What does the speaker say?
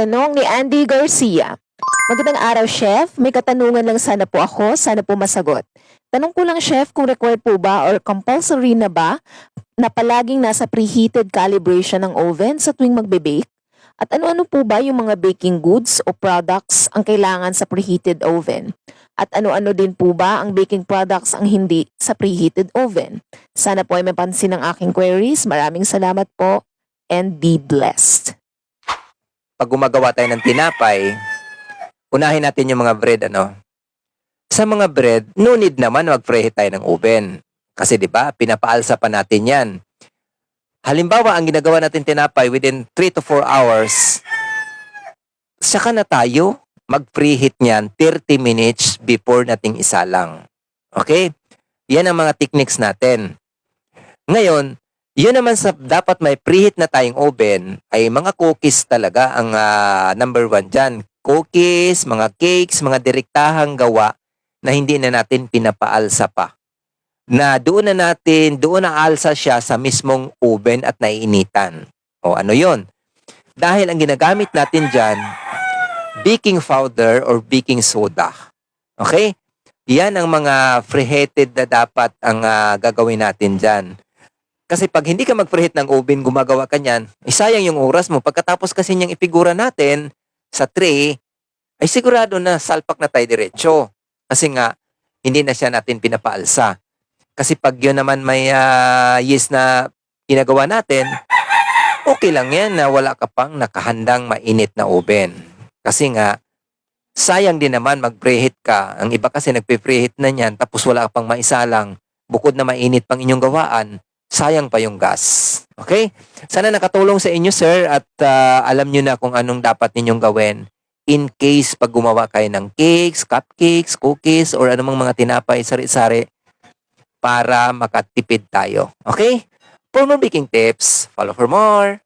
Tanong ni Andy Garcia. Magandang araw, Chef. May katanungan lang sana po ako. Sana po masagot. Tanong ko lang, Chef, kung required po ba or compulsory na ba na palaging nasa preheated calibration ng oven sa tuwing magbe-bake? At ano-ano po ba yung mga baking goods o products ang kailangan sa preheated oven? At ano-ano din po ba ang baking products ang hindi sa preheated oven? Sana po ay mapansin ang aking queries. Maraming salamat po and be blessed. Pag gumagawa tayo ng tinapay, unahin natin yung mga bread, ano? Sa mga bread, no need naman mag-preheat tayo ng oven. Kasi 'di ba, pinapaalsa pa natin 'yan. Halimbawa, ang ginagawa natin tinapay within 3 to 4 hours, saka na tayo mag-preheat niyan 30 minutes before nating isalang. Okay? Yan ang mga techniques natin. Ngayon, yun naman sa dapat may preheat na tayong oven ay mga cookies talaga ang ah, number one dyan. Cookies, mga cakes, mga direktahang gawa na hindi na natin pinapaalsa pa. Na doon na natin, doon na alsa siya sa mismong oven at naiinitan. O ano yon? Dahil ang ginagamit natin dyan, baking powder or baking soda. Okay? Yan ang mga preheated na dapat ang ah, gagawin natin dyan. Kasi pag hindi ka mag-preheat ng oven, gumagawa ka niyan, eh, sayang yung oras mo. Pagkatapos kasi niyang ipigura natin sa tray, ay sigurado na salpak na tayo diretso. Kasi nga, hindi na siya natin pinapaalsa. Kasi pag yun naman may ah, yes na ginagawa natin, okay lang yan na wala ka pang nakahandang mainit na oven. Kasi nga, sayang din naman mag-preheat ka. Ang iba kasi nagpe-preheat na niyan tapos wala ka pang maisalang. Bukod na mainit pang inyong gawaan, sayang pa yung gas. Okay? Sana nakatulong sa inyo, sir, at ah, alam nyo na kung anong dapat ninyong gawin in case pag gumawa kayo ng cakes, cupcakes, cookies, or anumang mga tinapay, sari-sari, para makatipid tayo. Okay? For more baking tips, follow for more.